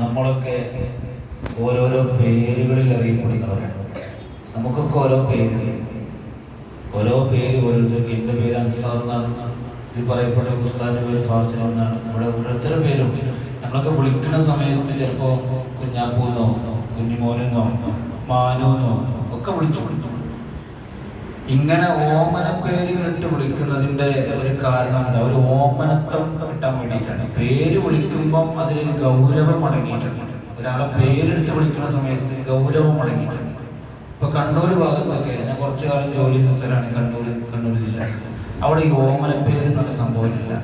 നമ്മളൊക്കെ ഓരോരോ പേരുകളിൽ അറിയപ്പെടുന്നവരാണ്. നമുക്കൊക്കെ ഓരോ പേരുകൾ ഓരോ പേര് ഓരോരുത്തർക്ക് എന്റെ പേര് അൻസാർ എന്നാണ്. ഇത് പറയപ്പെട്ട ഉസ്താദിന്റെ പേര് ഫാസിൽ എന്നാണ്. ഇവിടെ ഓരോരുത്തരുടെ പേരും നമ്മളൊക്കെ വിളിക്കുന്ന സമയത്ത് ചിലപ്പോൾ കുഞ്ഞാപ്പൂന്നോ കുഞ്ഞിമോനെന്നോ മാനോന്നോ ഒക്കെ വിളിച്ചു ഇങ്ങനെ ഓമന പേരുകളിട്ട് വിളിക്കുന്നതിന്റെ ഒരു കാരണം എന്താ? ഒരു ഓമനത്വം കിട്ടാൻ വേണ്ടിയിട്ടാണ്. പേര് വിളിക്കുമ്പം അതിലൊരു ഗൗരവം അടങ്ങിയിട്ടുണ്ട്. ഒരാളെ പേരെടുത്ത് വിളിക്കുന്ന സമയത്ത് ഗൗരവം അടങ്ങിയിട്ടുണ്ട്. ഇപ്പൊ കണ്ണൂർ ഭാഗത്തൊക്കെ ഞാൻ കുറച്ചു കാലം ജോലി സ്ഥലമാണ് കണ്ണൂർ കണ്ണൂർ ജില്ല. അവിടെ ഈ ഓമന പേര് എന്നുള്ള സംഭവമില്ല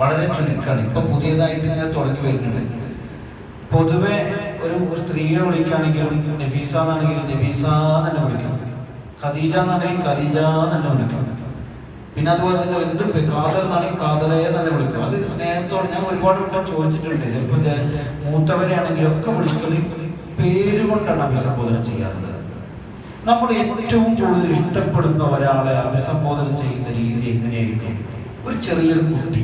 വളരെ ചുരുക്കാണ്. ഇപ്പൊ പുതിയതായിട്ട് ഇങ്ങനെ തുടങ്ങി വരുന്നുണ്ട്. പൊതുവെ ഒരു സ്ത്രീയെ വിളിക്കുകയാണെങ്കിലും നഫീസ എന്നാണെങ്കിലും നഫീസ തന്നെ വിളിക്കണം. ഖദീജ എന്നാണെങ്കിൽ ഖദീജ തന്നെ വിളിക്കും. പിന്നെ അതുപോലെ തന്നെ എന്ത് ഖാദർ എന്നാണെങ്കിൽ ഖാദറെ തന്നെ വിളിക്കും. അത് സ്നേഹത്തോടെ ഞാൻ ഒരുപാട് വട്ടം ചോദിച്ചിട്ടുണ്ട്. ചിലപ്പോൾ മൂത്തവരെയാണെങ്കിലും ഒക്കെ വിളിക്കുന്നത് പേര് കൊണ്ടാണ് അഭിസംബോധന ചെയ്യാറുള്ളത്. നമ്മൾ ഏറ്റവും കൂടുതൽ ഇഷ്ടപ്പെടുന്ന ഒരാളെ അഭിസംബോധന ചെയ്യുന്ന രീതി എങ്ങനെയായിരിക്കും? ഒരു ചെറിയൊരു കുട്ടി.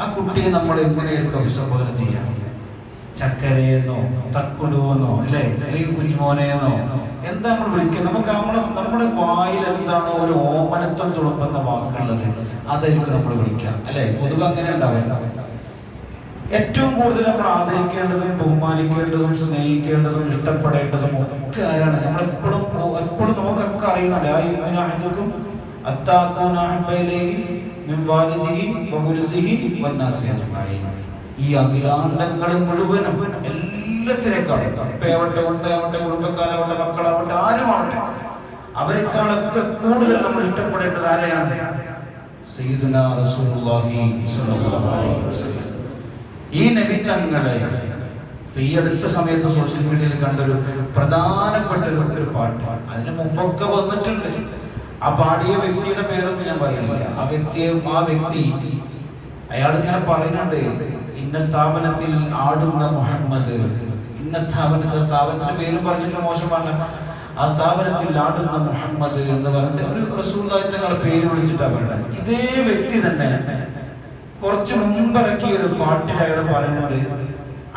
ആ കുട്ടിയെ നമ്മൾ എങ്ങനെയായിരിക്കും അഭിസംബോധന ചെയ്യാം ചക്കരയെന്നോ തക്കുടുവെന്നോ അല്ലേ? അല്ലെങ്കിൽ കുഞ്ഞുമോനെന്നോ. എന്താ നമ്മൾ വിളിക്കുക നമുക്ക് നമ്മുടെ നമ്മുടെ വായിൽ എന്താണോ ഒരു ഓമനത്വം തുളുമ്പുന്ന വാക്കുള്ളത് അതായിരിക്കും നമ്മൾ വിളിക്കാം അല്ലെ? പൊതുവെ അങ്ങനെ ഉണ്ടാവില്ല. ഏറ്റവും കൂടുതൽ നമ്മൾ ആദരിക്കേണ്ടതും ബഹുമാനിക്കേണ്ടതും സ്നേഹിക്കേണ്ടതും ഇഷ്ടപ്പെടേണ്ടതും ഒക്കെ ആരാണ്? നമ്മൾ എപ്പോഴും എപ്പോഴും നമുക്കൊക്കെ അറിയുന്നുണ്ട്. ആ യുവനാഹിക്കും ഈ അഖിലാണ്ടങ്ങൾ മുഴുവനും എല്ലാത്തിനേക്കാളും പേവട്ടെ ഉണ്ടയാവട്ടെ കുടുംബക്കാരാവട്ടെ മക്കളാവട്ടെ ആരുമാവട്ടെ അവരെക്കാളൊക്കെ കൂടുതൽ നമ്മൾ ഇഷ്ടപ്പെടേണ്ടത് ആരെയാണ്? ഈ നബിത്തങ്ങളെ ഈ അടുത്ത സമയത്ത് സോഷ്യൽ മീഡിയയിൽ കണ്ടൊരു പ്രധാനപ്പെട്ട ഒരു ഒരു പാട്ട്. അതിന് മുമ്പൊക്കെ വന്നിട്ടുണ്ട്. ആ പാടിയ വ്യക്തിയുടെ പേരൊന്നും ഞാൻ പറയുന്നില്ല. ആ വ്യക്തിയെ ആ വ്യക്തി അയാൾ ഇങ്ങനെ പറയുന്നുണ്ട് ഇന്ന സ്ഥാപനത്തിൽ ആടുന്ന മുഹമ്മദ്. ഇന്ന സ്ഥാപനത്തെ സ്ഥാപനത്തിന്റെ പേരും പറഞ്ഞിട്ട് മോശമാണ്. ആ സ്ഥാപനത്തിൽ ആടുന്ന മുഹമ്മദ് എന്ന് പറഞ്ഞിട്ട് ഒരു റസൂല്ലായി തങ്ങളുടെ പേര് വിളിച്ചിട്ടാ പറയുന്നത് ഇതേ വ്യക്തി തന്നെ കുറച്ച് മുമ്പിറക്കിയ ഒരു പാട്ടിൽ അയാൾ പറയുന്നത്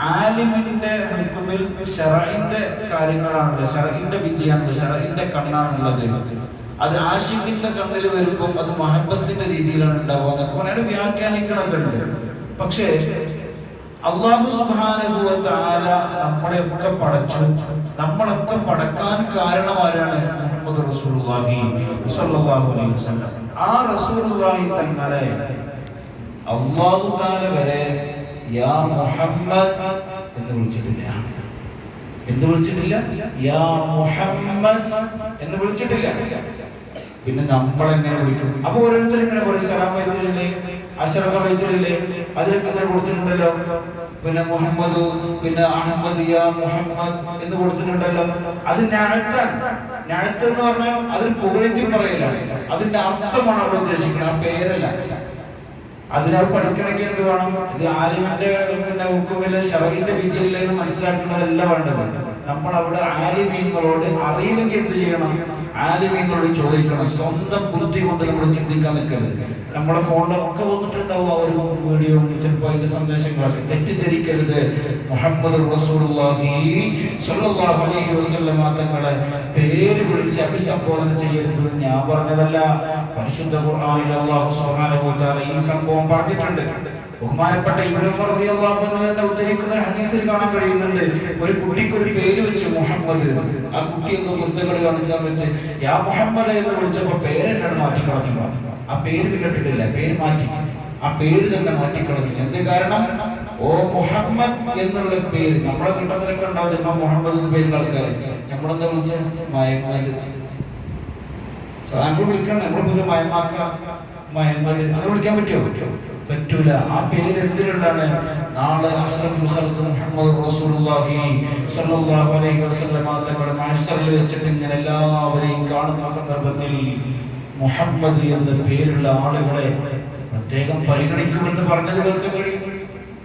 ആലിമിന്റെ ഹുക്കുമിൽ ഷറഇന്റെ കാര്യങ്ങളാണുള്ളത് ഷറഇന്റെ വിദ്യയാണുള്ളത് ഷറഇന്റെ കണ്ണാണുള്ളത്. അത് ആഷിഖിന്റെ കണ്ണിൽ വരുമ്പോൾ അത് മഹബത്തിന്റെ രീതിയിലാണ് ഉണ്ടാവുക എന്നൊക്കെ പറഞ്ഞാൽ വ്യാഖ്യാനിക്കണമൊക്കെ ഉണ്ട്. പക്ഷേ അള്ളാഹു തആല നമ്മളെയൊക്കെ പടച്ചു. നമ്മളൊക്കെ പടക്കാൻ കാരണം ആരാണ് മുഹമ്മദ് റസൂലുള്ളാഹി സ്വല്ലല്ലാഹു അലൈഹി വസല്ലം. ആ റസൂലുള്ളാഹി തങ്ങളെ അള്ളാഹു താല വരെ യാ മുഹമ്മദ് എന്ന് വിളിച്ചിട്ടില്ല. എന്ത് വിളിച്ചിട്ടില്ല? യാ മുഹമ്മദ് എന്ന് വിളിച്ചിട്ടില്ല. പിന്നെ നമ്മളെങ്ങനെ വിളിക്കും? അപ്പൊ ഓരോരുത്തർ ഇങ്ങനെ പറയും സലാം വൈദ്യരില്ലേ? അഷറഫ വൈദ്യരില്ലേ? അതിലൊക്കെ ഇങ്ങനെ കൊടുത്തിട്ടുണ്ടല്ലോ. പിന്നെ മുഹമ്മദ് പിന്നെ അഹമ്മദ് മുഹമ്മദ് എന്ന് കൊടുത്തിട്ടുണ്ടല്ലോ. അത് ഞാഴത്താണ് ഞാഴത്ത് എന്ന് പറഞ്ഞാൽ അതിൽ പുകഴ്ത്തി പറയലാണ്. അതിന്റെ അർത്ഥമാണ് അവിടെ ഉദ്ദേശിക്കുന്നത്. ആ പേരല്ല. അതിനെ പഠിക്കണമെങ്കിൽ എന്ത് വേണം? ഇത് ആലിമിന്റെ പിന്നെ ഉക്കുമില്ല ഷറയിന്റെ വിധിയില്ലെന്ന് മനസ്സിലാക്കുന്നതല്ല വേണ്ടത്. നമ്മൾ അവിടെ ആലിമീങ്ങളോട് അറിയില്ലെങ്കിൽ എന്ത് ചെയ്യണം? ആലിമീങ്ങളോട് ചോദിക്കണം സ്വന്തം ബുദ്ധി കൊണ്ട് നമ്മൾ ചിന്തിക്കാൻ നിൽക്കരുത്. നമ്മുടെ ഫോണിലൊക്കെ വന്നിട്ടുണ്ടാവും ഒരു വീഡിയോ ചിലപ്പോൾ അതിന്റെ സന്ദേശങ്ങളൊക്കെ തെറ്റിദ്ധരിക്കരുത്. മുഹമ്മദ് തങ്ങളെ പേര് വിളിച്ച് അഭിസംബോധന ചെയ്യരുത് ഞാൻ പറഞ്ഞതല്ല. പരിശുദ്ധ ഖുർആനിൽ സുബ്ഹാനഹു ഈ സംഭവം പറഞ്ഞിട്ടുണ്ട്. ബഹുമാനപ്പെട്ട റളിയല്ലാഹു ഉദ്ധരിക്കുന്ന ഹദീസിൽ കാണാൻ കഴിയുന്നുണ്ട്. ഒരു കുട്ടിക്ക് ഒരു പേര് വെച്ച് മുഹമ്മദ് ആ കുട്ടി എന്ന് കാണിച്ചാൽ കാണിച്ച യാ മുഹമ്മദ് എന്ന് വിളിച്ചപ്പോ പേര് എന്നോട് മാറ്റിക്കളഞ്ഞു ആ പേര് പിന്നിട്ടിട്ടില്ല പേര് മാറ്റി. ആ പേര് തന്നെ മാറ്റിക്കളഞ്ഞു. എന്ത് കാരണം? ഓ മുഹമ്മദ് എന്നുള്ള പേര്. നമ്മളെ കിട്ടത്തിലൊക്കെ ഉണ്ടാവും. ചിലപ്പോ മുഹമ്മദ് എന്ന പേരുള്ള ആൾക്കാർ നമ്മളെന്താ വിളിച്ച? മയമാര് സാമ്പിൾ വിളിക്കണം. നമ്മൾ പുതിയ മയമാക്ക മയമ്മദ് അങ്ങനെ വിളിക്കാൻ പറ്റുമോ പറ്റുമോ? പറ്റൂല. ആ പേര് എന്തിനുള്ളാണ് നാളെ അഷ്റഫുൽ ഖൽഖ് മുഹമ്മദ് റസൂലുള്ളാഹി സ്വല്ലല്ലാഹു അലൈഹി വസല്ലമ തങ്ങളുടെ മഹ്ശറിൽ വെച്ചിട്ട് ഇങ്ങനെ എല്ലാവരെയും കാണുന്ന സന്ദർഭത്തിൽ മുഹമ്മദ് എന്ന പേരുള്ള ആളുകളെ പ്രത്യേകം പരിഗണിക്കുമെന്ന് പറഞ്ഞത് കേൾക്കാൻ കഴിയും.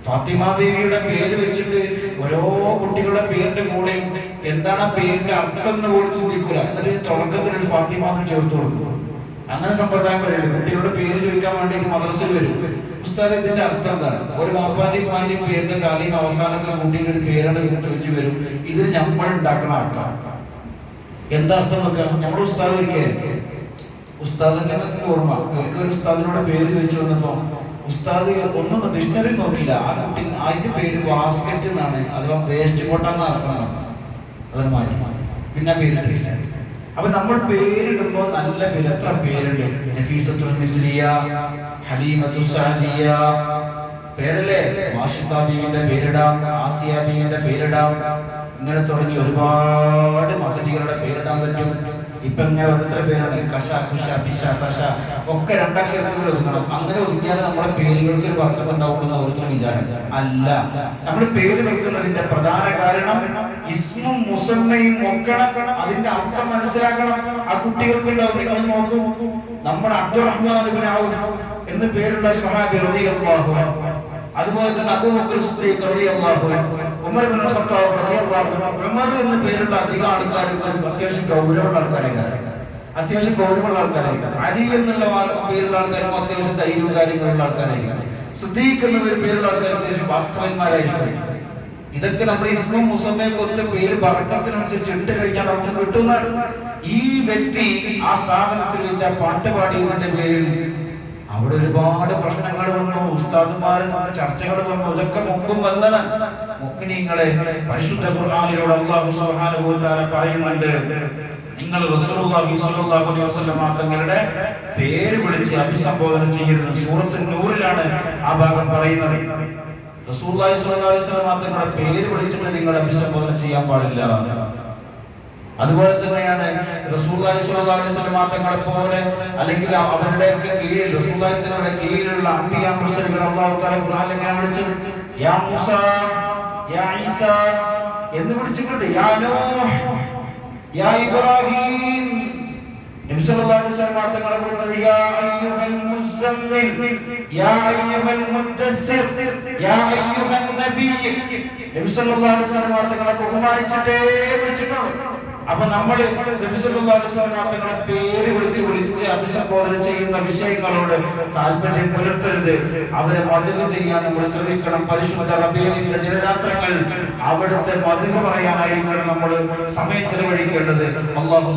ഫാത്തിമ ദേവിയുടെ പേര് വെച്ചിട്ട് ഓരോ കുട്ടികളുടെ പേരിന്റെ കൂടെയും എന്താണ് പേരിന്റെ അർത്ഥം എന്ന് പോലും ചിന്തിക്കൂല. എന്നിട്ട് തുടക്കത്തിൽ ഒരു ഫാത്തിമ എന്ന് ചേർത്ത് കൊടുക്കും. അങ്ങനെ സമ്പ്രദായം പറയുന്നത് കുട്ടികളുടെ പേര് ചോദിക്കാൻ വേണ്ടി മദ്രസയിൽ വരും. ഉസ്താദ് ഇതിന്റെ അർത്ഥം എന്താണ്? ഒരു മാപ്പാന്റെയും ഉമ്മാന്റെയും പേരിന്റെ തലയും അവസാനമൊക്കെ കുട്ടിയുടെ ഒരു പേരാണ് ചോദിച്ചു വരും. ഇത് നമ്മൾ ഉണ്ടാക്കണ അർത്ഥം. എന്താ അർത്ഥം വെക്കുക നമ്മൾ ഉസ്താദ് ഒരിക്കൽ ഉസ്താദിന്റെ ഓർമ്മ. എനിക്ക് ഒരു ഉസ്താദിനോട് പേര് ചോദിച്ചു വന്നപ്പോ ഉസ്താദ് ഒന്നും ഡിക്ഷണറി നോക്കില്ല ആ കുട്ടി അതിന്റെ പേര് ബാസ്കറ്റ് എന്നാണ്. അഥവാ വേസ്റ്റ് കൊട്ട എന്ന അർത്ഥമാണ് അത് മാറ്റി. പിന്നെ പേരിട്ടില്ല അപ്പൊ നമ്മൾ പേരിടുമ്പോ നല്ല എത്ര പേരുണ്ട്? നഫീസത്തുൽ മിസ്ലിയ പേരല്ലേ? ബീവിന്റെ പേരിടാം ആസിയ ബീവിന്റെ പേരിടാം. ഇങ്ങനെ തുടങ്ങി ഒരുപാട് മഹതികളുടെ പേരിടാൻ പറ്റും. ഇപ്പൊ ഇങ്ങനെ ഓരോരുത്തര പേരാണ് കഷ കുഷ പിഷ തഷ ഒക്കെ രണ്ടക്ഷരത്തിൽ ഒതുങ്ങണം. അങ്ങനെ ഒതുങ്ങിയാൽ നമ്മുടെ പേരുകൾക്ക് ഒരു വർക്കത്ത് ഉണ്ടാവുമെന്ന് ഓരോരുത്തരും വിചാരം. അല്ല. നമ്മൾ പേര് വെക്കുന്നതിന്റെ പ്രധാന കാരണം ഇസ്മും മുസമ്മയും ഒക്കണം അതിന്റെ അർത്ഥം മനസ്സിലാക്കണം. ആ കുട്ടികൾക്ക് ഉണ്ടാവും നോക്കൂ. നമ്മുടെ അബ്ദുറഹ്മാൻ ഇബ്നു എന്ന് പേരുള്ള സ്വഹാബി റളിയല്ലാഹു അതുപോലെ തന്നെ അബൂബക്കർ സിദ്ദീഖ് റളിയല്ലാഹു അൻഹു. ഉമർ ഇബ്നു ഖത്താബ് ഉമർ എന്ന പേരുള്ള അധികം ആൾക്കാരും അത്യാവശ്യം ഗൗരവമുള്ള ആൾക്കാരാണ് അത്യാവശ്യം ഗൗരവമുള്ള ആൾക്കാരായിരിക്കും. അലി എന്നുള്ള പേരുള്ള ആൾക്കാരും അത്യാവശ്യം ധൈര്യവും കാര്യങ്ങളുള്ള ആൾക്കാരായിരിക്കും. സിദ്ദീഖ് പേരുള്ള ആൾക്കാർ അത്യാവശ്യം വാസ്തവന്മാരായിരിക്കും. ഇതൊക്കെ നമ്മുടെ ഇസ്മും മുസമ്മയും ഒറ്റ പേര് പറക്കത്തിനനുസരിച്ച് ഇട്ട് കഴിഞ്ഞാൽ നമുക്ക് കിട്ടുന്ന ഈ വ്യക്തി ആ സ്ഥാപനത്തിൽ വെച്ച് ആ പാട്ട് പാടിയതിന്റെ പേരിൽ അവിടെ ഒരുപാട് പ്രശ്നങ്ങൾ വന്നു ഉസ്താദുമാരും വന്ന് ചർച്ചകൾ വന്നു ഇതൊക്കെ മുമ്പും വന്നത് മുക്കിനീങ്ങളെ പരിശുദ്ധ ഖുർആാനിലൂടെ അള്ളാഹു സുബ്ഹാനഹു പറയുന്നുണ്ട് നിങ്ങൾ റസൂലുള്ളാഹി സ്വല്ലല്ലാഹു അലൈഹി വസല്ലം തങ്ങളുടെ പേര് വിളിച്ച് അഭിസംബോധന ചെയ്യരുത്. സൂറത്ത് നൂറിലാണ് ആ ഭാഗം പറയുന്നത്. റസൂലുള്ളാഹി സ്വല്ലല്ലാഹു അലൈഹി വസല്ലം തങ്ങളുടെ പേര് വിളിച്ചിട്ട് നിങ്ങൾ അഭിസംബോധന ചെയ്യാൻ പാടില്ല. അതുപോലെ തന്നെയാണ് റസൂലുള്ളാഹി സ്വല്ലല്ലാഹി അലൈഹി പോലെ അല്ലെങ്കിൽ അവരുടെയൊക്കെ കീഴിൽ റസൂലുള്ളാഹി കീഴിലുള്ള അമ്പിയ മുർസലുകൾ അല്ലാഹു തആല ഖുർആനിൽ വിളിച്ചു യാ മൂസ യാ എന്ന് വിളിച്ചിട്ടുണ്ട്. യാ നൂഹ് യാ ഇബ്രാഹിം. അലൈഹി അയ്യുഹൽ മുസമ്മിൽ യാ യാ അലൈഹി ബഹുമാനിച്ചിട്ടേ വിളിച്ചിട്ടുള്ളൂ അപ്പൊ നമ്മൾ നബി അലൈഹി വസല്ലം പേര് വിളിച്ച് വിളിച്ച് അഭിസംബോധന ചെയ്യുന്ന വിഷയങ്ങളോട് താല്പര്യം പുലർത്തരുത്. അവരെ മധുക ചെയ്യാൻ നമ്മൾ ശ്രമിക്കണം. പരിശുദ്ധ ദിനരാത്രങ്ങൾ അവിടുത്തെ മധുക പറയാനായിരിക്കണം നമ്മൾ സമയം ചെലവഴിക്കേണ്ടത്. അള്ളാഹു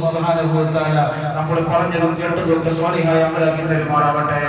തആല നമ്മൾ പറഞ്ഞതും കേട്ടതും ഒക്കെ സ്വാലിഹായ അമലാക്കി തരുമാറാവട്ടെ.